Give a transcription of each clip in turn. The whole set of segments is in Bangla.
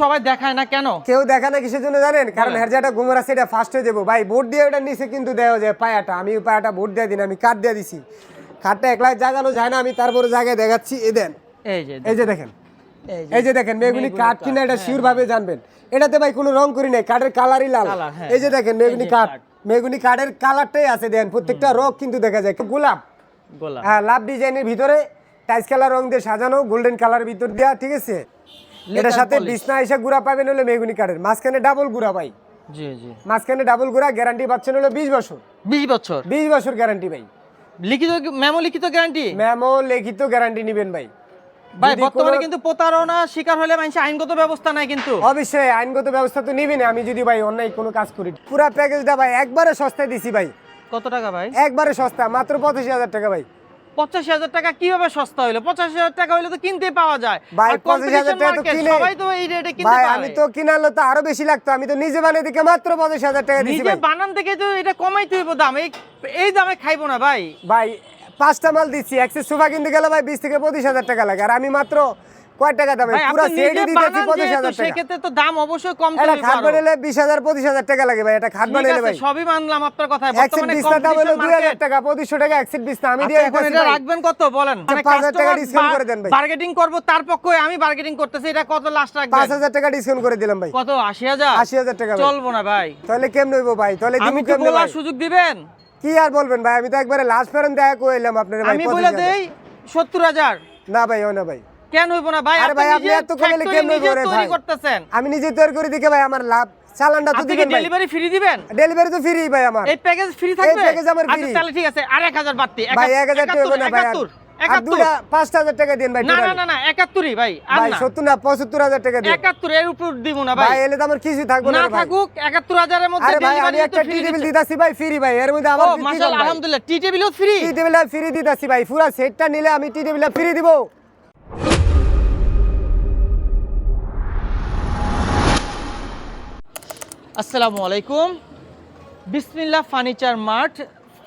সবাই দেখায় না কেন? কেউ না কিসের জন্য জানেন? কারণ বলেন। হের যেটা ঘুমর আছে ফার্স্ট হয়ে যাব। ভাই বোর্ড দিয়ে ওটা নিচে কিন্তু দেওয়া যায় পায়াটা। আমি পায়াটা বোর্ড দিয়ে দিন আমি কাঠ দিয়ে দিছি। কাঠটা জাগানো যায় না আমি তারপরে জায়গায় দেখাচ্ছি। এ দেন। এই যে এই যে দেখেন। এই যে দেখেন মেগুনি কাঠ কিনা এটা হ্যাঁ, শিওর ভাবে জানবেন। এটাতে ভাই কোনো রং করি নাই কাঠের কালারই লাল। হ্যাঁ, এই যে দেখেন মেগুনি কাঠ। মেগুনি কাঠের কালারটাই আছে দেন। প্রত্যেকটা রং কিন্তু দেখা যায়। গোলাপ। গোলাপ। হ্যাঁ লাভ ডিজাইনের ভিতরে টাইস কালার রং দিয়ে সাজানো গোল্ডেন কালার ভিতর দেওয়া ঠিক আছে? এটার সাথে বিছনা এসে গুড়া পাবেন হলো মেগুনি কাঠের। মাঝখানে ডাবল গুড়া ভাই। জি জি। মাঝখানে ডাবল গুড়া গ্যারান্টি পাচ্ছেন হলো বিশ বছর। বিশ বছর? বিশ বছর গ্যারান্টি ভাই। লিখিত মেমো লিখিত গ্যারান্টি ম্যামও লিখিত গ্যারান্টি নেবেন ভাই। ভাই বর্তমানে কিন্তু প্রতারণা শিকার হলে মানুষ আইনগত ব্যবস্থা নাই কিন্তু। অবশ্যই আইনগত ব্যবস্থা তো নিবেন আমি যদি ভাই অন্যায় কোনো কাজ করি। পুরা প্যাকেজটা ভাই একবারে সস্তায় দিছি ভাই। কত টাকা ভাই? একবারে সস্তা মাত্র পঁচাশি হাজার টাকা ভাই। পঁচাশি হাজার টাকা কীভাবে সস্তা হইল? পঁচাশি হাজার টাকা হইলে তো কিনতে পাওয়া যায়। ভাই, পঁচাশি হাজার টাকা তো কিনে- সবাই তো এই রেটে কিনতে পারে। আমি তো কিনালো তো আরও বেশি লাগতো। আমি তো নিজে বানিয়ে দিকে মাত্র পঁচাশি হাজার টাকা দিছি নিজে বানান থেকে তো এটা কমাইতে হইব দাম। এই এই দামে খাইবো না ভাই। ভাই পাঁচটা মাল দিচ্ছি। একশো সোফা কিনতে গেলে ভাই বিশ থেকে পঁচিশ হাজার টাকা লাগে। আর আমি মাত্র কয় টাকা দামে? পুরো সেটই দিতেছি বানান পঁচিশ যেহেতু হাজার টাকা। সেক্ষেত্রে তো দাম অবশ্যই কম এটা খাট আরও। বানালে বিশ হাজার পঁচিশ হাজার টাকা লাগে ভাই এটা খাট ঠিক ভাই। সবই মানলাম আপনার কথা বর্তমানে বিছনার দাম হলো competition দুই হাজার market। টাকা পঁচিশশো টাকা এক্সিট বিছনা আমি দিয়ে এখন এটা রাখবেন কত বলেন? মানে পাঁচ হাজার টাকা discount করে দেন ভাই। বার্গেটিং করব তার পক্ষে আমি বার্গেটিং করতেছি এটা কত লাস্ট রাখবেন? টাকা ডিসকাউন্ট করে দিলাম ভাই। কত টাকা ভাই। চলবো না ভাই। তাহলে কেমন হইব ভাই? তাহলে আমি দিবো বলার সুযোগ দিবেন? কি আর বলবেন ভাই? আমি তো একবারে লাস্ট ফেরন দেখা কইলাম আপনার ভাই আমি বলে দেই সত্তর হাজার। না ভাই ও না ভাই। কেন হইব না ভাই? আরে ভাই, আপনি এত কেমনে নিজে করে তৈরি করতেছেন। আমি নিজে তৈরি করে দিকে ভাই আমার লাভ। চালানটা তো দিবেন ভাই। ডেলিভারি ফ্রি দিবেন? ডেলিভারি তো ফ্রি ভাই আমার। এই প্যাকেজ ফ্রি থাকবে? package আমার আচ্ছা তাহলে ঠিক আছে আর এক হাজার বাড়তি ভাই এক হাজার টাকা হবে না ভাই। আর- একাত্তর। আর একাত্তর দুটা পাঁচটা হাজার টাকা দিন ভাই না না না না একাত্তরই ভাই আর ভাই না। সত্তর না পঁচাত্তর হাজার টাকা দিন। একাত্তর এর উপর দিব না ভাই ভাই। এলে তো আমার কিছু থাকবে না না ভাই। থাকুক একাত্তর হাজারের মধ্যে আরে ভাই আমি একটা টি টেবিল দিতাছি ভাই ফ্রি ভাই। এর মধ্যে আমার মাশাআল্লাহ আলহামদুলিল্লাহ টি টেবিলও ফ্রি টি টেবিল ফ্রি দিতাছি ভাই পুরো সেটটা নিলে আমি টি টেবিল ফ্রি দিব। আসসালামু আলাইকুম। বিসমিল্লাহ ফার্নিচার মার্ট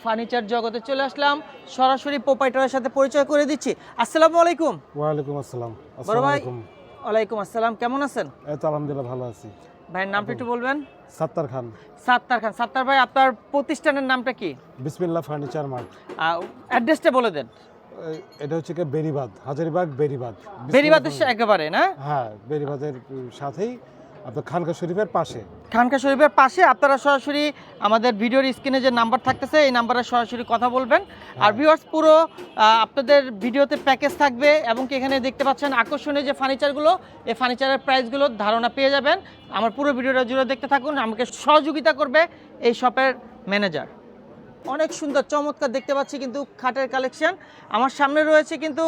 ফার্নিচার জগতে চলে আসলাম। সরাসরি প্রোপাইটারের সাথে পরিচয় করে দিচ্ছি। আসসালামু আলাইকুম। ওয়ালাইকুম আসসালাম। বড় আসসালামু ভাই আলাইকুম। ওয়ালাইকুম আসসালাম। কেমন আছেন? এই তো আলহামদুলিল্লাহ ভালো আছি। ভাইয়ের নামটা একটু বলবেন? সাত্তার খান। সাত্তার খান। সাত্তার ভাই আপনার প্রতিষ্ঠানের নামটা কি? বিসমিল্লাহ ফার্নিচার মার্ট। অ্যাড্রেসটা বলে দেন। এটা হচ্ছে কি বেরিবাদ হাজারিবাগ বেরিবাদ বেরিবাদের একেবারে না? হ্যাঁ বেরিবাদের সাথেই আপনার খানকা শরীফের পাশে। খানকা শরীফের পাশে আপনারা সরাসরি আমাদের ভিডিওর স্ক্রিনে যে নাম্বার থাকতেছে এই নাম্বারে সরাসরি কথা বলবেন। আর ভিউয়ার্স পুরো আপনাদের ভিডিওতে প্যাকেজ থাকবে এবং কি এখানে দেখতে পাচ্ছেন আকর্ষণীয় যে ফার্নিচারগুলো এই ফার্নিচারের প্রাইসগুলো ধারণা পেয়ে যাবেন। আমার পুরো ভিডিওটা জুড়ে দেখতে থাকুন আমাকে সহযোগিতা করবে এই শপের ম্যানেজার অনেক সুন্দর চমৎকার দেখতে পাচ্ছি কিন্তু খাটের কালেকশন আমার সামনে রয়েছে কিন্তু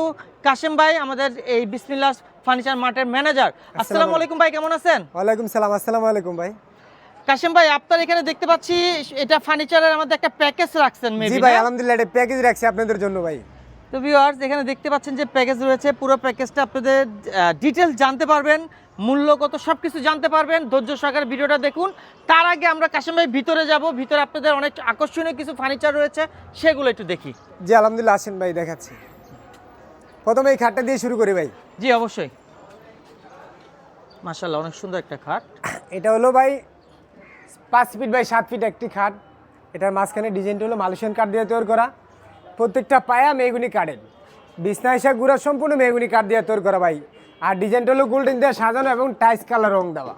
কাশেম ভাই আমাদের এই বিসমিল্লাহ ফার্নিচার মার্টের ম্যানেজার আসসালামু আলাইকুম ভাই কেমন আছেন? ওয়ালাইকুম সালাম আসসালামু আলাইকুম ভাই। কাশেম ভাই আপনার এখানে দেখতে পাচ্ছি এটা ফার্নিচারের আমাদের একটা প্যাকেজ রাখছেন জি মেবি ভাই আলহামদুলিল্লাহ এটা প্যাকেজ রাখছি আপনাদের জন্য ভাই। তো ভিউয়ার্স এখানে দেখতে পাচ্ছেন যে প্যাকেজ রয়েছে পুরো প্যাকেজটা আপনাদের ডিটেলস জানতে পারবেন। মূল্য কত সব কিছু জানতে পারবেন। ধৈর্য সহকারে ভিডিওটা দেখুন। তার আগে আমরা কাশেম ভাই ভিতরে যাব। ভিতরে আপনাদের অনেক আকর্ষণীয় কিছু ফার্নিচার রয়েছে সেগুলো একটু দেখি। জি আলহামদুলিল্লাহ আসেন ভাই দেখাচ্ছি। প্রথমে এই খাটটা দিয়ে শুরু করি ভাই। জি অবশ্যই। মাশাল্লাহ অনেক সুন্দর একটা খাট। এটা হলো ভাই পাঁচ ফিট বাই সাত ফিট একটি খাট। এটার মাঝখানে ডিজাইনটা হলো মালয়েশিয়ান কাঠ দিয়ে তৈরি করা। প্রত্যেকটা পায়া মেগুনি কাঠের। বিছনা এসে গুঁড়া সম্পূর্ণ মেগুনি কাঠ দিয়ে তৈরি করা ভাই। আর ডিজাইনটা হলো গোল্ডেন দিয়ে সাজানো এবং টাইস কালার রং দেওয়া।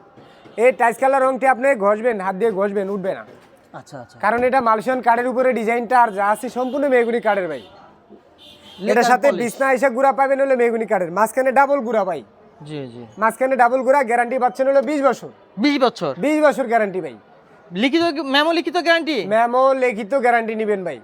এই টাইস কালার রংটি আপনি ঘষবেন হাত দিয়ে ঘষবেন উঠবে না। আচ্ছা আচ্ছা। কারণ এটা মালয়েশিয়ান কাঠের উপরে ডিজাইনটা আর যা আছে সম্পূর্ণ মেগুনি কার্ডের ভাই। এটার সাথে বিছনা এসে গুঁড়া পাবেন হলো মেগুনি কার্ডের মাঝখানে ডাবল গুঁড়া ভাই। জি জি। মাঝখানে ডাবল গুঁড়া গ্যারান্টি পাচ্ছেন হলো বিশ বছর। বিশ বছর? বিশ বছর গ্যারান্টি ভাই। লিখিত মেমো লিখিত গ্যারান্টি ম্যামও লিখিত গ্যারান্টি নেবেন ভাই।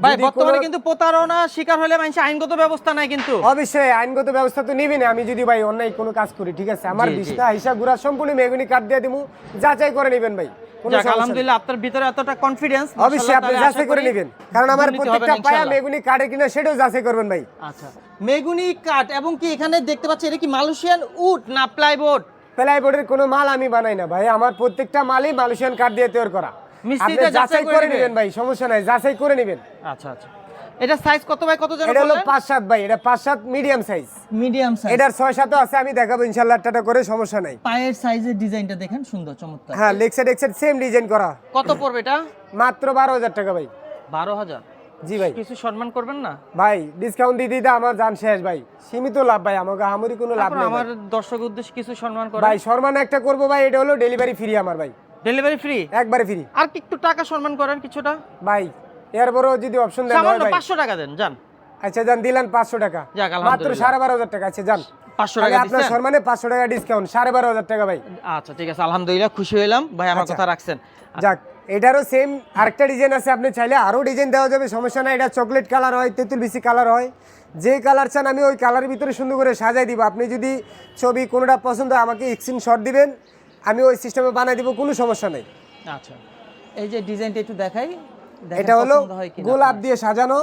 ভাই বর্তমানে কিন্তু প্রতারণা শিকার হলে মানুষ আইনগত ব্যবস্থা নাই কিন্তু। অবশ্যই আইনগত ব্যবস্থা তো নিবেন আমি যদি ভাই অন্যায় কোনো কাজ করি ঠিক আছে? আমার। হিসাব গুড়া সম্পূর্ণ মেগুনি কাট দিয়ে দিমু। যাচাই করে নেবেন ভাই কোনো যাক সমস্যা নেই। আলহামদুলিল্লাহ আপনার ভিতরে এতটা কনফিডেন্স অবশ্যই আপনি যাচাই করে নেবেন। কারণ আমার প্রত্যেকটা পায়া মেগুনি কাটে কিনা সেটাও যাচাই করবেন ভাই। আচ্ছা মেগুনি এবং কি এখানে দেখতে পাচ্ছি এটা কি মালয়েশিয়ান উড না প্লাইবোর্ড প্লাইবোর্ডের কোনো মাল আমি বানাই না ভাই। আমার প্রত্যেকটা মালই মালয়েশিয়ান কাঠ দিয়ে তৈরি করা। আপনি যাচাই করে নেবেন। ভাই সমস্যা নাই যাচাই করে নেবেন। আচ্ছা আচ্ছা। এটা সাইজ কত বাই কত যেন এটা হলো বললেন? পাঁচ সাত ভাই এটা পাঁচ সাত মিডিয়াম সাইজ মিডিয়াম সাইজ এটার ছয় সাতও আছে আমি দেখাবো ইনশাল্লাহ টাটা করে সমস্যা নাই। পায়ের সাইজের ডিজাইনটা দেখেন সুন্দর চমৎকার। হ্যাঁ লেগ সাইড এক্সাইড সেম ডিজাইন করা। কত পড়বে এটা? মাত্র বারো হাজার টাকা ভাই। বারো হাজার? জি ভাই। কিছু সম্মান করবেন না? ভাই ডিসকাউন্ট দিয়ে দিতে আমার জান শেষ ভাই। সীমিত লাভ ভাই আমাকে হামুরি কোনো লাভ নেই আমার। দর্শক উদ্দেশ্যে কিছু সম্মান করে ভাই সম্মান একটা করব ভাই এটা হলো ডেলিভারি ফ্রি আমার ভাই। ডেলিভারি ফ্রি একবারে ফ্রি আর কি একটু টাকা সম্মান করেন কিছুটা? ভাই এরপরও যদি অপশন দেন সামান্য ভাই। পাঁচশো টাকা দেন যান। আচ্ছা যান দিলেন পাঁচশো টাকা। যাক, মাত্র আলহামদুলিল্লাহ। সাড়ে বারো হাজার টাকা আচ্ছা যান। 500 তাহলে টাকা আপনার? সম্মানে পাঁচশো টাকা ডিসকাউন্ট সাড়ে বারো হাজার টাকা ভাই। আচ্ছা ঠিক আছে আলহামদুলিল্লাহ খুশি হইলাম। ভাই আমার আচ্ছা। কথা রাখছেন। যাক এটারও সেম আরেকটা ডিজাইন আছে আপনি চাইলে আরও ডিজাইন দেওয়া যাবে সমস্যা নাই এটা চকলেট কালার হয় তেঁতুল বিসি কালার হয়। যে কালার চান আমি ওই কালারের ভিতরে সুন্দর করে সাজাই দিব। আপনি যদি ছবি কোনোটা পছন্দ হয় আমাকে স্ক্রিন শট দিবেন। আমি ওই সিস্টেমে বানাই দিব কোনো সমস্যা নেই। আচ্ছা। এই যে ডিজাইনটা একটু দেখাই এটা হলো হয় গোলাপ দিয়ে সাজানো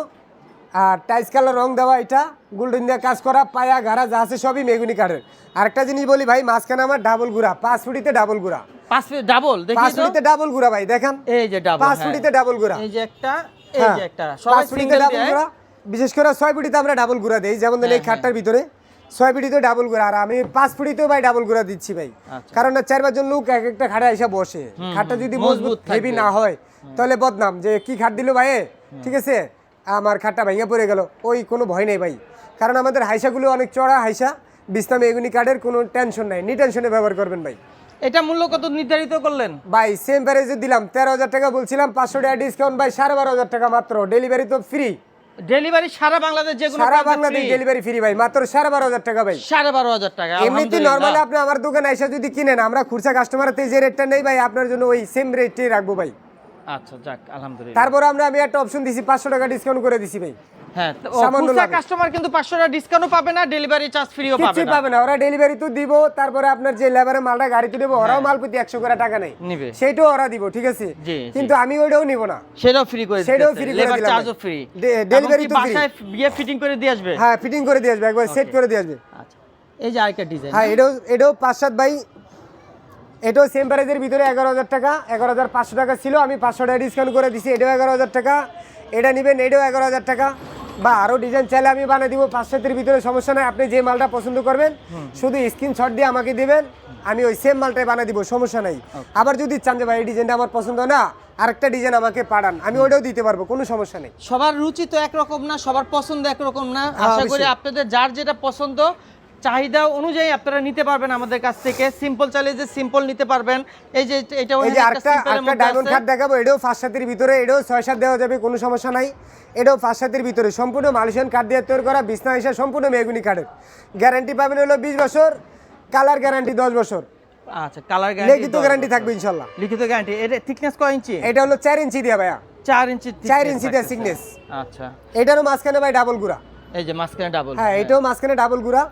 আর টাইস কালার রং দেওয়া এটা গোল্ডেন দিয়ে কাজ করা পায়া গাড়া যা আছে সবই মেগুনি কাঠের। আরেকটা জিনিস বলি ভাই মাঝখানে আমার ডাবল গুড়া পাঁচ ফুটিতে ডাবল গুড়া। পাঁচ ফিট ডাবল পাঁচ ফুটিতে ডাবল গুড়া ভাই দেখেন। এই যে ডাবল পাঁচ ফুটিতে ডাবল গুড়া। এই যে একটা এই হ্যাঁ, যে একটা। সবাই ফুটিতে ডাবল গুড়া। বিশেষ করে ছয় ফুটিতে আমরা ডাবল গুড়া দেই যেমন ধরেন এই হ্যাঁ, খাটটার ভিতরে। ছয় ফুটিতে ডাবল গুড়া আর আমি পাঁচ ফুটিতেও ভাই ডাবল গুড়া দিচ্ছি ভাই। আচ্ছা। কারণ চার পাঁচজন লোক এক একটা খাটে এসে বসে। খাটটা যদি মজবুত হেভি না হয় তাহলে বদনাম। যে কি খাট দিল ভাই ঠিক আছে? আমার খাটটা ভেঙে পড়ে গেল। ওই কোনো ভয় নেই ভাই। কারণ আমাদের হাইসাগুলো অনেক চড়া হাইসা। বিস্তাম এগুনি কার্ডের কোনো টেনশন নাই। নি টেনশনে ব্যবহার করবেন ভাই। এটা মূল্য কত নির্ধারিত করলেন? ভাই সেম প্রাইসে দিলাম। তেরো হাজার টাকা বলছিলাম পাঁচশো টাকা ডিসকাউন্ট ভাই সাড়ে বারো হাজার টাকা মাত্র। ডেলিভারি তো ফ্রি ডেলিভারি সারা বাংলাদেশ যে কোনো সারা বাংলাদেশ ডেলিভারি ফ্রি ভাই মাত্র সাড়ে বারো হাজার টাকা ভাই। সাড়ে বারো হাজার টাকা এমনিতে। নর্মালি আপনি আমার দোকানে এসে যদি কিনেন আমরা খুচরা কাস্টমারতে যে রেটটা নেই ভাই আপনার জন্য ওই সেম রেটটাই রাখব ভাই। আচ্ছা যাক আলহামদুলিল্লাহ। তারপর আমরা আমি একটা অপশন দিছি পাঁচশো টাকা ডিসকাউন্ট করে দিছি ভাই। হ্যাঁ কাস্টমার কিন্তু পাঁচশো টাকা ডিসকাউন্টও পাবে না ডেলিভারি চার্জ ফ্রিও পাবে না। পাবে না ওরা ডেলিভারি তো দিব তারপরে আপনার যে লেবারের মালটা গাড়িতে দেবো ওরাও মাল প্রতি একশো করে টাকা নেই নিবে। সেইটাও ওরা দিব ঠিক আছে। কিন্তু আমি ওইটাও নিব না। সেটাও ফ্রি করে সেটাও free করে লেবার দিলাম চার্জও ফ্রি ডে- delivery তো। বাসায় গিয়ে ফিটিং করে দিয়ে আসবে? হ্যাঁ ফিটিং করে দিয়ে আসবে একবার সেট করে দিয়ে আসবে। আচ্ছা। এই যে আরেকটা ডিজাইন হ্যাঁ এটাও এটাও পাঁচ সাত বাই এটাও সেম প্রাইজের ভিতরে এগারো হাজার টাকা এগারো হাজার পাঁচশো টাকা ছিল আমি পাঁচশো টাকা ডিসকাউন্ট করে দিছি এটাও এগারো হাজার টাকা। এটা নেবেন এটাও এগারো হাজার টাকা। বা আরও ডিজাইন চাইলে আমি বানিয়ে দিব পাঁচ সাতের ভিতরে সমস্যা নাই আপনি যে মালটা পছন্দ করবেন শুধু স্ক্রিনশট দিয়ে আমাকে দিবেন আমি ওই সেম মালটাই বানিয়ে দিব সমস্যা নাই। আবার যদি চান যে ভাই এই ডিজাইনটা আমার পছন্দ না আরেকটা ডিজাইন আমাকে পাঠান আমি ওইটাও দিতে পারব কোনো সমস্যা নেই। সবার রুচি তো একরকম না সবার পছন্দ একরকম না। হ্যাঁ, আশা করি আপনাদের যার যেটা পছন্দ চাহিদা অনুযায়ী আপনারা নিতে পারবেন আমাদের কাছ থেকে। সিম্পল চাইলে যে সিম্পল নিতে পারবেন। এই যে এটা এই যে আরেকটা আরেকটা ডায়মন্ড কাট দেখাবো। এটাও পাঁচ সাতের ভিতরে এটাও ছয় সাত দেওয়া যাবে কোনো সমস্যা নাই। এটাও পাঁচ সাতের ভিতরে। সম্পূর্ণ মালয়েশিয়ান কাঠ দিয়ে তৈরি করা বিছনা হিসাব সম্পূর্ণ মেগুনি কাঠের গ্যারান্টি পাবেন হলো বিশ বছর কালার গ্যারান্টি দশ বছর। আচ্ছা কালার লিখিত গ্যারান্টি থাকবে ইনশাল্লাহ। লিখিত গ্যারান্টি এটা থিকনেস কয় ইঞ্চি? এটা হলো চার ইঞ্চি দিয়া ভাইয়া। চার ইঞ্চি চার ইঞ্চি দিয়ে thickness। আচ্ছা। এটারও মাঝখানে ভাই ডাবল গুড়া। এই যে মাঝখানে ডাবল হ্যাঁ এটাও মাঝখানে ডাবল গুড়া।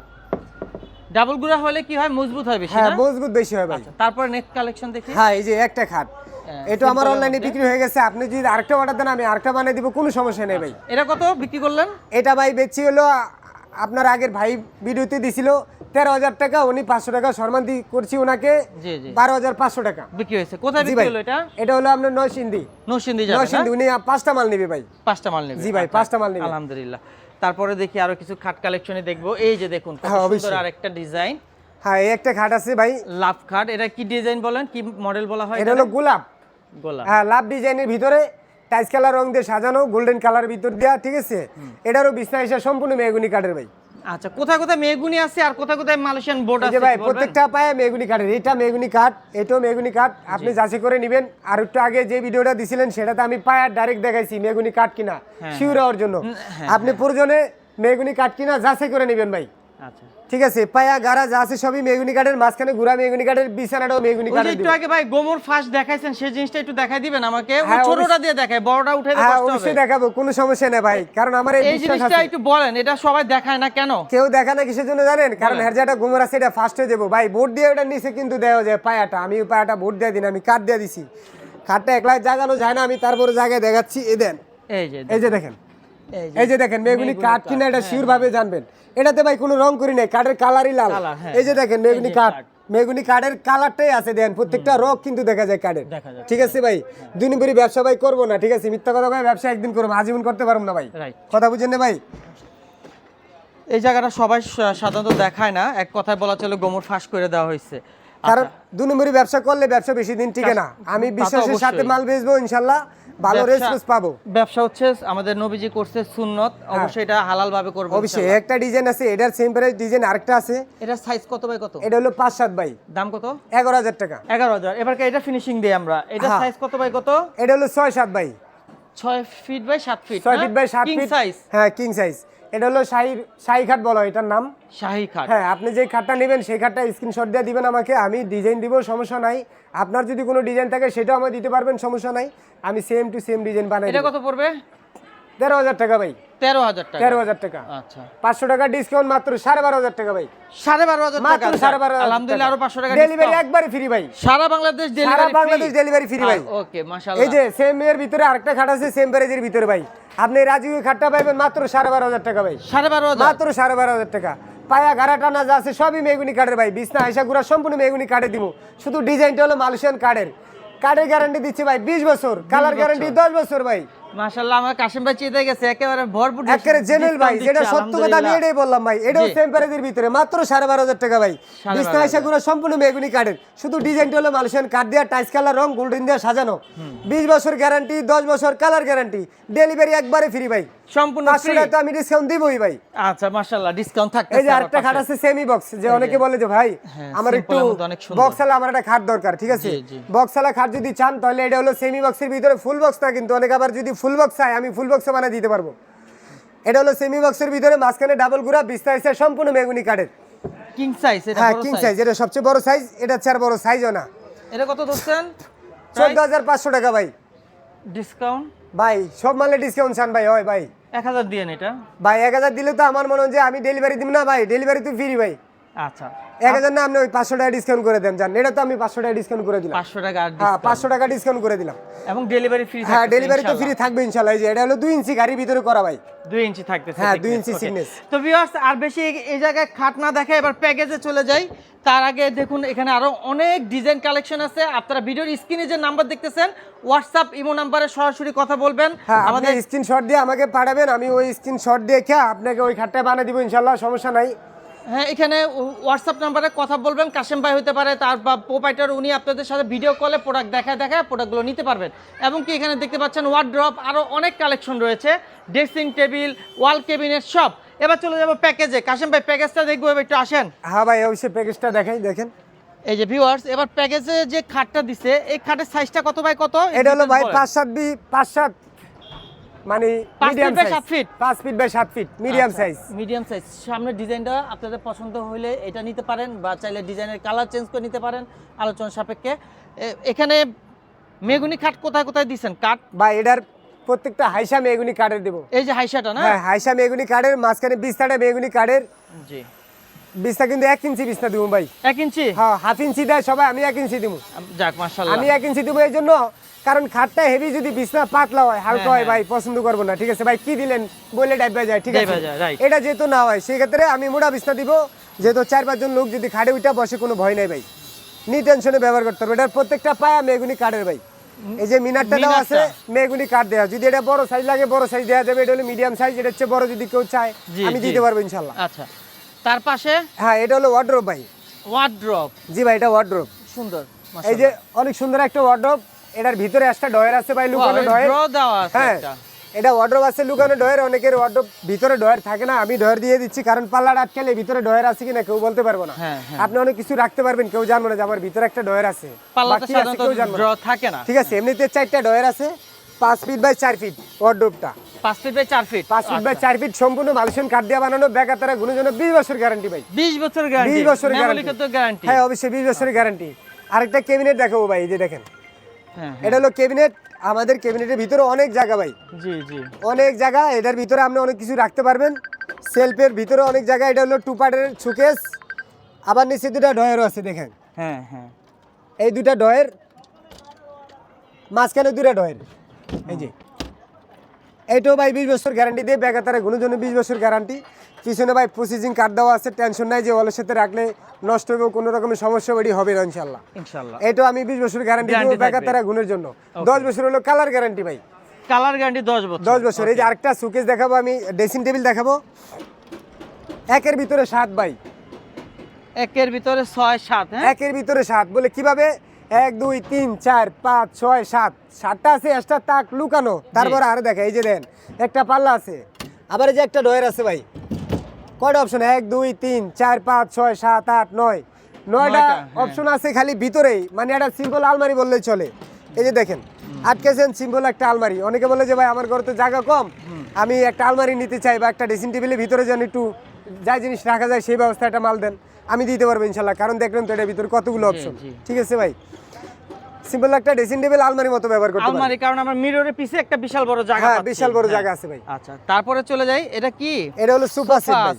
ডাবল গুড়া হলে কি হয়? মজবুত হয় বেশি হ্যাঁ মজবুত বেশি হয় ভাই। আচ্ছা তারপর নেক্সট কালেকশন দেখি। হ্যাঁ এই যে একটা খাট। হ্যাঁ, এটা আমার অনলাইনে বিক্রি হয়ে গেছে। আপনি যদি আরেকটা অর্ডার দেন আমি আরেকটা বানিয়ে দিব কোনো সমস্যা নেই ভাই। এটা কত বিক্রি করলেন? এটা ভাই বেচছি হলো আপনার আগের ভাই ভিডিওতে দিছিল তেরো হাজার টাকা উনি পাঁচশো টাকা সম্মান দি করছি ওনাকে বারো হাজার পাঁচশো টাকা। বিক্রি হয়েছে। কোথায় বিক্রি হলো এটা? এটা হলো আপনার নয় সিন্ধি নরসিংদী যাবে নয় সিন্ধি উনি পাঁচটা মাল নেবে ভাই। পাঁচটা মাল নেবে জি ভাই, আচ্ছা, পাঁচটা মাল নেবে। আলহামদুলিল্লাহ। তারপরে দেখি আরও কিছু খাট কালেকশনে দেখব। এই যে দেখুন হ্যাঁ, সুন্দর। আরেকটা ডিজাইন হ্যাঁ এই একটা খাট আছে ভাই। লাভ খাট এটা কি ডিজাইন বলেন? কি মডেল বলা হয় এটা হলো গোলাপ। গোলাপ। হ্যাঁ লাভ ডিজাইনের ভিতরে টাইস কালার রং দিয়ে সাজানো গোল্ডেন কালার ভিতর দেওয়া ঠিক আছে? এটারও বিছনা হিসাব সম্পূর্ণ মেগুনি কাঠের ভাই। আচ্ছা কোথায় কোথায় মেগুনি আছে আর কোথায় কোথায় মালয়েশিয়ান বোর্ড আছে ভাই প্রত্যেকটা পায়ে মেগুনি কাঠের এটা মেগুনি কাঠ এটাও মেগুনি কাঠ আপনি যাচাই করে নেবেন। আর একটু আগে যে ভিডিওটা দিছিলেন সেটাতে আমি পায়ে ডাইরেক্ট দেখাইছি মেগুনি কাঠ কিনা শিউর হওয়ার জন্য। হ্যাঁ, আপনি প্রয়োজনে মেগুনি কাঠ কিনা যাচাই করে নেবেন ভাই। ঠিক আছে পায়া গাড়া যা আছে সবই মেগুনি কাঠের মাঝখানে ঘুরা মেগুনি কাঠের বিছানাটাও মেগুনি কাঠের একটু আগে ভাই গোমর ফার্স্ট দেখাইছেন সেই জিনিসটা একটু দেখাই দিবেন আমাকে। হ্যাঁ, ছোটটা দিয়ে দেখায় বড়টা উঠে দিলে হ্যাঁ কষ্ট হবে। অবশ্যই দেখাবো কোনো সমস্যা নেই ভাই কারণ আমার এই জিনিসটা একটু বলেন এটা সবাই দেখায় না কেন? কেউ দেখা না কিসের জন্য জানেন? কারণ হের যেটা ঘুমর আছে এটা ফার্স্টে দেবো। ভাই বোর্ড দিয়ে ওটা নিচে কিন্তু দেওয়া যায় পায়াটা। আমি পায়াটা বোর্ড দিয়ে দিন আমি কাঠ দিয়ে দিছি। খাটটা একলা জাগানো যায় না আমি তারপরে জায়গায় দেখাচ্ছি এই দেন। এই যে এই যে দেখেন। এই যে দেখেন মেগুনি কাঠ কিনা এটা হ্যাঁ, শিওর ভাবে জানবেন। এটাতে ভাই কোনো রং করি নাই কাঠের কালারই লাল। হ্যাঁ। এই যে দেখেন মেগুনি কাঠ। মেগুনি কার্ডের কালারটাই আছে দেন প্রত্যেকটা রোগ কিন্তু দেখা যায় কার্ডের ঠিক আছে ভাই? দুই নম্বরই ব্যবসা ভাই করব না ঠিক আছে? মিথ্যা কথা ভাই ব্যবসা একদিন করব আজীবন করতে পারব না ভাই। কথা বুঝেন না ভাই? এই জায়গাটা সবাই সাধারণত দেখায় না এক কথায় বলা চলে গোমর ফাঁস করে দেওয়া হয়েছে। কারণ দু দুই নম্বরই ব্যবসা করলে ব্যবসা বেশি দিন টিকে না। আমি বিশ্বাসের সাথে মাল বেচবো ইনশাল্লাহ। ভালো রেসপন্স পাবো। ব্যবসা হচ্ছে আমাদের নবীজি করছে সুন্নত। অবশ্যই এটা হালাল ভাবে করবে হ্যাঁ। অবশ্যই একটা ডিজাইন আছে এটার সেম প্রাইস ডিজাইন আরেকটা আছে। এটা সাইজ কত বাই কত? এটা হলো পাঁচ সাত বাই। দাম কত? এগারো হাজার টাকা। এগারো হাজার। এবার এটা ফিনিশিং দেই আমরা। এটা হ্যাঁ। সাইজ কত বাই কত? এটা হলো ছয় সাত বাই। ছয় ফিট বাই 7 ফিট ছয় ফিট বাই সাত ফিট সাইজ হ্যাঁ কিং সাইজ এটা হলো শাহি শাহি খাট বলো এটার নাম? শাহি খাট হ্যাঁ আপনি যে খাটটা নেবেন সেই খাটটা স্ক্রিনশট দিয়ে দিবেন আমাকে আমি ডিজাইন দিব সমস্যা নাই। আপনার যদি কোনো ডিজাইন থাকে সেটাও আমাকে দিতে পারবেন সমস্যা নাই। আমি সেম টু সেম ডিজাইন বানাই এটা কত পড়বে? তেরো হাজার টাকা ভাই। তেরো হাজার টাকা। তেরো হাজার টাকা। আচ্ছা। পাঁচশো টাকা ডিসকাউন্ট মাত্র সাড়ে বারো হাজার টাকা ভাই। সাড়ে বারো হাজার মাত্র সাড়ে বারো হাজার আলহামদুলিল্লাহ আরও পাঁচশো টাকা ডেলিভারি একবারে ফ্রি ভাই। সারা বাংলাদেশ সারা ডেলিভারি বাংলাদেশ ডেলিভারি ফ্রি ভাই। ওকে মাশাআল্লাহ। এই যে সেম এর ভিতরে আরেকটা খাট আছে সেম প্রাইজের ভিতরে ভাই। আপনি রাজীব খাটটা পাইবেন মাত্র সাড়ে বারো হাজার টাকা ভাই। সাড়ে বারো মাত্র সাড়ে বারো হাজার টাকা। পায়া গাড়া টানা যা আছে সবই মেগুনি কাঠের ভাই। বিছনা আইসা গুড়া সম্পূর্ণ মেগুনি কাঠে দিব শুধু ডিজাইনটা হলো মালয়েশিয়ান কাঠের। কাঠের গ্যারান্টি দিচ্ছি ভাই বিশ বছর। কালার গ্যারান্টি দশ বছর ভাই। মাশাআল্লাহ আমার কাশিম ভাই চিতে গেছে একেবারে ভরপুর একেবারে জেনুয়েল ভাই যেটা সত্য কথা আমি এটাই বললাম ভাই এটাও টেম্পারেচার ভিতরে মাত্র সাড়ে বারো হাজার টাকা ভাই। বিছনা আইসা গুড়া সম্পূর্ণ মেগুনি কাঠের। শুধু ডিজাইনটা হলো মালয়েশিয়ান কাঠ দেওয়া টাইস কালার রং গোল্ডেন দেওয়া সাজানো। বিশ বছর গ্যারান্টি দশ বছর কালার গ্যারান্টি ডেলিভারি একবারে ফ্রি ভাই। সম্পূর্ণ পাঁচশো টাকা তো আমি ডিসকাউন্ট দিবই ভাই। আচ্ছা মাশাআল্লাহ ডিসকাউন্ট থাকতে এই যে আরেকটা খাট আছে সেমি বক্স যে অনেকে বলে যে ভাই হ্যাঁ, আমার একটু এর মধ্যে অনেক সুন্দর। বক্স আলা আমার একটা খাট দরকার ঠিক আছে? জি, জি। বক্স আলা খাট যদি চান তাহলে এটা হলো সেমি বক্সের ভিতরে ফুল বক্স না কিন্তু অনেকে আবার যদি ফুল বক্স চায় আমি ফুল বক্সও বানিয়ে দিতে পারব। এটা হলো সেমি বক্সের ভিতরে মাঝখানে ডাবল গুড়া বিস্তারিত সম্পূর্ণ মেগুনি কাঠের কিং সাইজ এটা হ্যাঁ কিং সাইজ এটা সবচেয়ে বড় সাইজ এটা চার বড় সাইজও না। এটা কত ধরছেন? চোদ্দ হাজার পাঁচশো টাকা ভাই। ডিসকাউন্ট ভাই সব মালে ডিসকাউন্ট চান ভাই হয় ভাই। এক হাজার দিয়ে এটা। ভাই এক হাজার দিলে তো আমার মনে হয় যে আমি ডেলিভারি দিব না ভাই ডেলিভারি তো ফ্রি ভাই। আচ্ছা। এক হাজার না আপনি ওই পাঁচশো টাকা ডিসকাউন্ট করে দেন জান। এটা তো আমি পাঁচশো টাকা ডিসকাউন্ট করে দিলাম। পাঁচশো টাকা হ্যাঁ পাঁচশো টাকা ডিসকাউন্ট করে দিলাম। এবং ডেলিভারি ফ্রি হ্যাঁ ডেলিভারি তো ফ্রি থাকবে ইনশাল্লাহ। এই যে এটা হলো দুই ইঞ্চি গাড়ির ভিতরে করা ভাই। দুই ইঞ্চি থাকতেছে হ্যাঁ, দুই ইঞ্চি okay. তো ভিউয়ার্স আর বেশি এই- এই জায়গায় খাট না দেখে এবার প্যাকেজে চলে যাই। তার আগে দেখুন এখানে আরও অনেক ডিজাইন কালেকশন আছে। আপনারা ভিডিওর স্ক্রিনে যে নাম্বার দেখতেছেন হোয়াটসঅ্যাপ ইমো নাম্বারে সরাসরি কথা বলবেন। হ্যাঁ আমাদের স্ক্রিনশট দিয়ে আমাকে পাঠাবেন আমি ওই স্ক্রিনশট দিয়ে খেয়ে আপনাকে ওই খাটটা বানিয়ে দিব ইনশাল্লাহ সমস্যা নাই। হ্যাঁ এখানে হোয়াটসঅ্যাপ নাম্বারে কথা বলবেন কাশেম ভাই হতে পারে তার বা প্রোপাইটার উনি আপনাদের সাথে ভিডিও কলে প্রোডাক্ট দেখায় দেখায় প্রোডাক্টগুলো নিতে পারবেন। এবং কি এখানে দেখতে পাচ্ছেন ওয়ার্ড্রপ আরও অনেক কালেকশন রয়েছে ড্রেসিং টেবিল ওয়াল কেবিনেট সব। এবার চলে যাব প্যাকেজে কাশেম ভাই প্যাকেজটা দেখব এবার একটু আসেন। হ্যাঁ ভাই অবশ্যই প্যাকেজটা দেখাই দেখেন। এই যে ভিউয়ার্স এবার প্যাকেজে যে খাটটা দিছে এই খাটের সাইজটা কত বাই কত? এটা হলো ভাই পাঁচ সাত বি পাঁচ সাত। মানে মিডিয়াম সাইজ সাত feet? পাঁচ ফিট বাই সাত feet medium size medium size সামনের ডিজাইনটা আপনাদের পছন্দ হলে এটা নিতে পারেন বা চাইলে ডিজাইনের কালার চেঞ্জ করে নিতে পারেন আলোচনা সাপেক্ষে। এখানে মেগুনি খাট কোথায় কোথায় দিছেন? কাঠ? ভাই এটার প্রত্যেকটা হাইসা মেগুনি কাঠের দেবো। এই যে হাইসাটা না? হ্যাঁ হাইসা মেগুনি কাঠের মাঝখানে বিস্তাটা মেগুনি কাঠের। জি। বিস্তা কিন্তু এক ইঞ্চি বিস্তা দিব ভাই। এক ইঞ্চি? হ্যাঁ হাফ ইঞ্চি দেয় সবাই আমি এক ইঞ্চি দিব। যাক মাশাল্লাহ আমি এক ইঞ্চি দেবো এই জন্য কারণ খাটটা হেভি যদি বিছনা পাতলা হয় হালকা হ্যাঁ, হয় ভাই পছন্দ করব না। ঠিক আছে ভাই কি দিলেন? বললে ডাইবা যায় ঠিক আছে. এটা যেহেতু না হয় সেই ক্ষেত্রে আমি মোটা বিছনা দিব যেহেতু চার পাঁচজন লোক যদি খাটে উঠা বসে কোনো ভয় নাই ভাই। নি টেনশনে ব্যবহার করতে হবে। এটার প্রত্যেকটা পায়া মেগুনি কাঠের ভাই। এই যে মিনারটা দেওয়া আছে। মেগুনি কাঠ দেওয়া। যদি এটা বড় সাইজ লাগে বড় সাইজ দেওয়া যাবে। এটা হলো মিডিয়াম সাইজ এটা হচ্ছে বড় যদি কেউ চায় আমি দিতে পারব ইনশাল্লাহ আচ্ছা। তার পাশে? হ্যাঁ এটা হলো ওয়ার্ড্রোপ ভাই। ওয়ার্ড্রপ জি ভাই এটা ওয়ার্ড্রোপ সুন্দর এই যে অনেক সুন্দর একটা ওয়ার্ড্রোপ এটার ভিতরে একটা ডয়ার আছে ভাই লুকানো ডয়ার হ্যাঁ এটা ওয়ার্ড্রোব আছে লুকানো ডয়ের অনেকের ওয়ার্ড্রোব ভিতরে ডয়ের থাকে না আমি ডয়ের দিয়ে দিচ্ছি কারণ পাল্লাটা আটকালে ভিতরে ডয়ের আছে কিনা কেউ বলতে পারব না। হ্যাঁ, হ্যাঁ। আপনি অনেক কিছু রাখতে পারবেন কেউ জানব না যে আমার ভিতরে একটা ডয়ের আছে। পাল্লাতে আছে সাধারণত কেউ জানব না। থাকে না। ঠিক আছে এমনিতে চারটা ডয়ের আছে পাঁচ ফিট বাই চার ফিট ওয়ার্ড্রোবটা পাঁচ ফিট বাই চার ফিট পাঁচ ফিট বাই চার ফিট সম্পূর্ণ মালয়েশিয়ান কাঠ দিয়ে বানানো ব্যাগ তারা গুণের জন্য বিশ বছর গ্যারান্টি ভাই। বিশ বছর গ্যারান্টি বিশ বছরের গ্যারান্টি হ্যাঁ অবশ্যই বিশ বছরের গ্যারান্টি আরেকটা ক্যাবিনেট দেখাবো ভাই এই যে দেখেন। হ্যাঁ এটা হলো ক্যাবিনেট আমাদের ক্যাবিনেটের ভিতরে অনেক জায়গা ভাই। জি জি। অনেক জায়গা এটার ভিতরে আপনি অনেক কিছু রাখতে পারবেন। সেলফের ভিতরে অনেক জায়গা এটা হলো টুপারের পার্টের সুকেস আবার নিচে দুটা ডয়েরও আছে দেখেন। হ্যাঁ হ্যাঁ। এই দুটা ডয়ের মাঝখানে দুটা ডয়ের এই যে এইটাও ভাই বিশ বছর গ্যারান্টি দিয়ে ব্যাগে তারা গুণের জন্য বিশ বছর গ্যারান্টি পিছনে ভাই প্রসেসিং কার্ড দেওয়া আছে টেনশন নাই যে ওয়ালের সাথে রাখলে নষ্ট হবে কোনো রকমের সমস্যা বাড়ি হবে না ইনশাল্লাহ ইনশাল্লাহ এটাও আমি বিশ বছর গ্যারান্টি দেবো ব্যাগে তারা গুণের জন্য। দশ বছর হলো কালার গ্যারান্টি ভাই। কালার গ্যারান্টি দশ বছর। দশ বছর। এই যে আরেকটা সুকেস দেখাবো আমি ড্রেসিং টেবিল দেখাবো। একের ভিতরে সাত ভাই। একের ভিতরে ছয় সাত হ্যাঁ? একের ভিতরে সাত। বলে কীভাবে এক দুই তিন চার পাঁচ ছয় সাত। সাতটা আছে এক্সট্রা তাক লুকানো। তারপরে আরও দেখে এই যে দেন একটা পাল্লা আছে। আবার এই যে একটা ডয়ের আছে ভাই। কয়টা অপশন এক দুই তিন চার পাঁচ ছয় সাত আট নয়। নয়টা নয়টা, হ্যাঁ। অপশন আছে খালি ভিতরেই। মানে একটা সিম্পল আলমারি বললেই চলে। এই যে দেখেন আটকেছেন সিম্পল একটা আলমারি। অনেকে বলে যে ভাই আমার ঘরে তো জায়গা কম। আমি একটা আলমারি নিতে চাই বা একটা ড্রেসিং টেবিলের ভিতরে যেন একটু যা জিনিস রাখা যায় সেই ব্যবস্থা একটা মাল দেন। আমি দিতে পারব ইনশাল্লাহ কারণ দেখলেন তো এটার ভিতরে কতগুলো অপশন ঠিক আছে ভাই? সিম্পল একটা ড্রেসিং টেবিল আলমারির মতো ব্যবহার করতে আলমারি কারণ আমার মিররের পিছে একটা বিশাল বড় জায়গা হ্যাঁ বিশাল বড় হ্যাঁ। জায়গা আছে ভাই। আচ্ছা তারপরে চলে যাই এটা কি? এটা হলো সুপার সেট ভাই।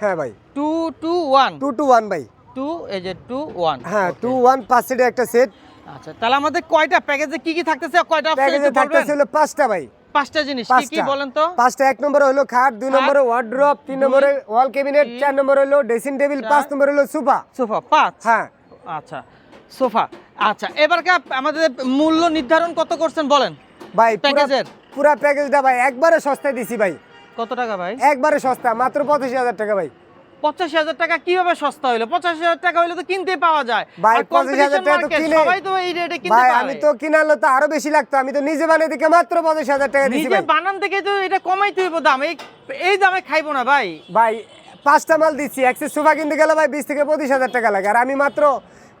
হ্যাঁ ভাই। Two two one two two one ভাই। টু এই যে টু ওয়ান হ্যাঁ টু ওয়ান পাঁচ সিটের একটা সেট আচ্ছা তাহলে আমাদের কয়টা প্যাকেজে কি কি থাকতেছে কয়টা অপশন প্যাকেজে থাকতেছে হলো পাঁচটা ভাই। পাঁচটা জিনিস কি কি বলেন তো? পাঁচটা এক নম্বরে হলো খাট দুই নম্বরে ওয়ার্ড্রপ তিন নম্বরে ওয়াল ক্যাবিনেট চার নম্বরে হলো ড্রেসিং টেবিল পাঁচ নম্বরে হলো সোফা সোফা পাঁচ? হ্যাঁ। আচ্ছা সোফা আচ্ছা। এবার কা আমাদের মূল্য নির্ধারণ কত করছেন বলেন? ভাই পুরা প্যাকেজের? পুরা প্যাকেজটা ভাই একবারে সস্তায় দিছি ভাই। কত টাকা ভাই? একবারে সস্তা মাত্র পঁচিশ হাজার টাকা ভাই। পঁচাশি হাজার টাকা কীভাবে সস্তা হইল? পঁচাশি হাজার টাকা হইলে তো কিনতে পাওয়া যায়। ভাই, আর 85,000 টাকা তো কিনে- সবাই তো এই রেটে কিনতে পারে। আমি তো কিনালো তো আরও বেশি লাগতো। আমি তো নিজে বানিয়ে দিকে মাত্র পঁচাশি হাজার টাকা দিয়েছি নিজে বানান থেকে তো এটা কমাইতে হইব দাম। এই এই দামে খাইবো না ভাই। ভাই পাঁচটা মাল দিচ্ছি। এক্সেস সোফা কিনতে গেলে ভাই বিশ থেকে পঁচিশ হাজার টাকা লাগে। আর আমি মাত্র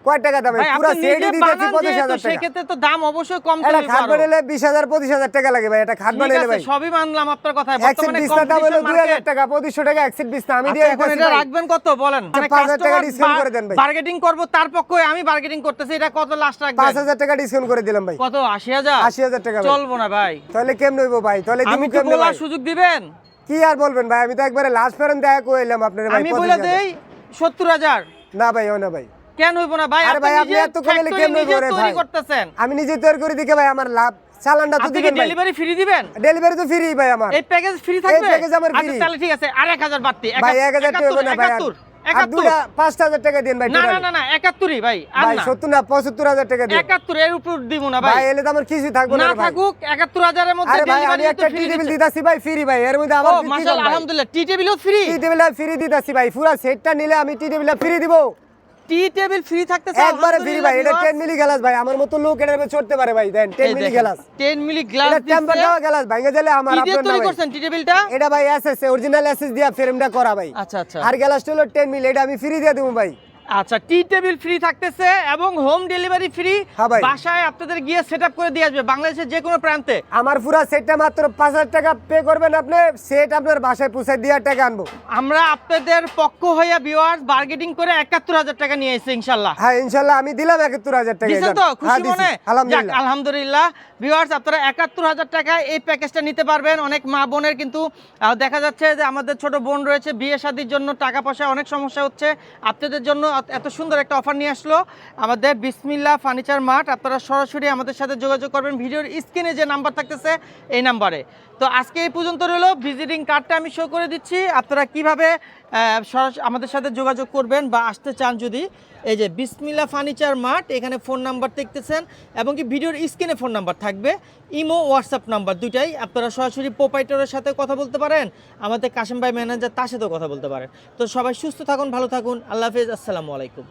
কয় টাকা দামে? পুরো সেটই দিতেছি বানান পঁচিশ যেহেতু হাজার টাকা। সেক্ষেত্রে তো দাম অবশ্যই কম এটা খাট বানালে বিশ হাজার পঁচিশ হাজার টাকা লাগে ভাই এটা খাট বানালে ভাই। সবই মানলাম আপনার কথা বর্তমানে দাম হলো competition দুই হাজার market। টাকা পঁচিশশো টাকা এক্সেট আমি আচ্ছা, দিয়ে এখন এটা রাখবেন কত বলেন? মানে পাঁচ হাজার টাকা discount করে দেন ভাই। বার্গেটিং করব তার পক্ষে আমি বার্গেটিং করতেছি এটা কত লাস্ট রাখবেন? হাজার টাকা ডিসকাউন্ট করে দিলাম ভাই। কত আশি হাজার? আশি হাজার টাকা ভাই। চলবো না ভাই। তাহলে কেমন হইবো ভাই? তাহলে আমি দিবো তো কেমনে বলার সুযোগ দিবেন? কি আর বলবেন ভাই? আমি তো একবারে লাস্ট পর্যন্ত দেখা কইলাম আপনার ভাই আমি বলে দেই সত্তর হাজার। না ভাই ও না ভাই। কেন হইব না? ভাই আরে ভাই, আপনি এত করে ভাই? করতেছেন। আমি নিজে তৈরি করে দিকে ভাই আমার লাভ। চালানটা তো দিবেন ভাই। ডেলিভারি ফ্রি দিবেন? ডেলিভারি তো ফ্রি ভাই আমার। এই প্যাকেজ ফ্রি থাকবে? package আমার আচ্ছা তাহলে ঠিক আছে আর এক হাজার বাড়তি ভাই এক হাজার টাকা হবে না ভাই আর- একাত্তর আর একাত্তর। দুটা পাঁচটা হাজার টাকা দিন ভাই না না না না একাত্তরই ভাই ভাই না। সত্তর না পঁচাত্তর হাজার টাকা দিন। একাত্তর এর উপর দিব না ভাই। ভাই এলে তো আমার কিছুই থাকবে না না ভাই। থাকুক একাত্তর হাজারের মধ্যে ভাই আমি একটা টি টেবিল দিতাছি ভাই ফ্রি ভাই এর মধ্যে মাশাআল্লাহ? আলহামদুলিল্লাহ টি টেবিলও ফ্রি টি টেবিল ফ্রি দিতাছি ভাই পুরো সেটটা নিলে আমি টি ফ্রি দিব। টি টেবিল ফ্রি থাকতেছে একবারে ফ্রি ভাই এটা 10 মিলি গ্লাস ভাই আমার মতো লোক এটার উপরে চড়তে পারে ভাই দেন 10 মিলি গ্লাস 10 মিলি গ্লাস এটা টেম্পার দেওয়া গ্লাস ভাঙে গেলে আমার আপনার তৈরি। করছেন টি টেবিলটা? এটা ভাই এসএস অরিজিনাল এসএস দিয়া ফ্রেমটা করা ভাই। আচ্ছা আচ্ছা। আর গ্লাসটা হলো 10 মিলি এটা আমি ফ্রি দিয়ে দেবো ভাই। আচ্ছা টি টেবিল ফ্রি থাকতেছে এবং হোম ডেলিভারি ফ্রি বাসায় আপনাদের গিয়ে সেটআপ করে দিয়ে আসবে বাংলাদেশের যে কোনো প্রান্তে। আমার পুরো সেটটা মাত্র 5000 টাকা পে করবেন আপনি সেট আপনার বাসায় পৌঁছে দিয়ে টাকা আনব। আমরা আপনাদের পক্ষ হইয়া ভিউয়ার্স বার্গেটিং করে একাত্তর হাজার টাকা নিয়ে এসেছি ইনশাল্লাহ। হ্যাঁ ইনশাআল্লাহ আমি দিলাম 71000 টাকা দিছেন তো? হ্যাঁ, খুশি মনে? আলহামদুলিল্লাহ। আলহামদুলিল্লাহ। ভিউয়ার্স আপনারা একাত্তর হাজার টাকায় এই প্যাকেজটা নিতে পারবেন। অনেক মা বোনের কিন্তু দেখা যাচ্ছে যে আমাদের ছোট বোন রয়েছে বিয়ে শাদির জন্য টাকা পয়সা অনেক সমস্যা হচ্ছে। আপনাদের জন্য এত- সুন্দর একটা অফার নিয়ে আসলো আমাদের বিসমিল্লা ফার্নিচার মার্ট। আপনারা সরাসরি আমাদের সাথে যোগাযোগ করবেন। ভিডিওর স্ক্রিনে যে নাম্বার থাকতেছে এই নাম্বারে। তো আজকে এই পর্যন্ত রইল। ভিজিটিং কার্ডটা আমি শো করে দিচ্ছি। আপনারা কীভাবে আমাদের সাথে যোগাযোগ করবেন বা আসতে চান যদি, এই যে বিসমিল্লা ফার্নিচার মাঠ এখানে ফোন নাম্বার দেখতেছেন, এবং কি ভিডিওর স্ক্রিনে ফোন নাম্বার থাকবে, ইমো, হোয়াটসঅ্যাপ নাম্বার দুইটাই। আপনারা সরাসরি প্রোপাইটারের সাথে কথা বলতে পারেন, আমাদের কাশেম ভাই ম্যানেজার তার সাথেও কথা বলতে পারেন। তো সবাই সুস্থ থাকুন, ভালো থাকুন, আল্লাহ হাফেজ, আসসালামু আলাইকুম।